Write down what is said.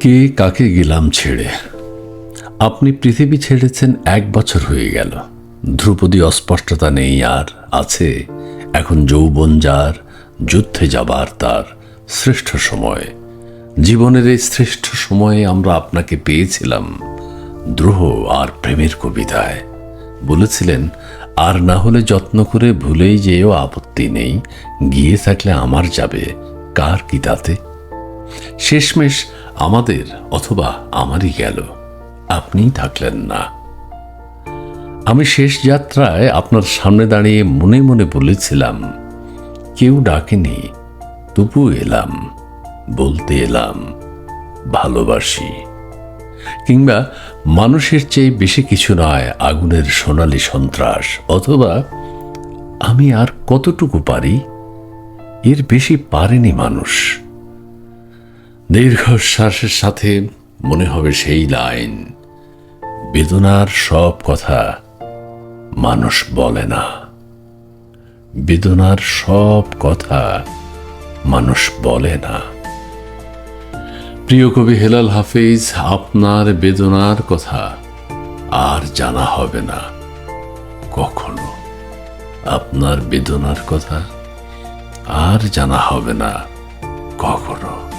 কে কাকে গেলাম ছেড়ে? আপনি পৃথিবী ছেড়েছেন এক বছর হয়ে গেল। ধ্রুপদী অস্পষ্টতা নেই আর আছে। এখন যৌবন যার, যুদ্ধে যাবার তার শ্রেষ্ঠ সময়। জীবনের এই শ্রেষ্ঠ সময়ে আমরা আপনাকে পেয়েছিলাম, দ্রোহ আর প্রেমের কবিতায়। বলেছিলেন, আর না হলে যত্ন করে ভুলেই যেও আপত্তি নেই, গিয়ে থাকলে আমার যাবে, কার কি তাতে? শেষমেশ আমাদের অথবা আমারই গেল। আপনিই থাকলেন না। আমি শেষ যাত্রায় আপনার সামনে দাঁড়িয়ে মনে মনে বলেছিলাম, কেউ ডাকেনি তবু এলাম, বলতে এলাম, ভালোবাসি। কিংবা, মানুষের চেয়ে বেশি কিছু নয় আগুনের সোনালি সন্ত্রাস, অথবা আমি আর কতটুকু পারি? এর বেশি পারেনি মানুষ। দীর্ঘশ্বাসের সাথে মনে হবে সেই লাইন, বেদনার সব কথা মানুষ বলে না। বেদনার সব কথা মানুষ বলে না। প্রিয় কবি হেলাল হাফিজ, আপনার বেদনার কথা আর জানা হবে না। কখনো আপনার বেদনার কথা আর জানা হবে না। কখনো।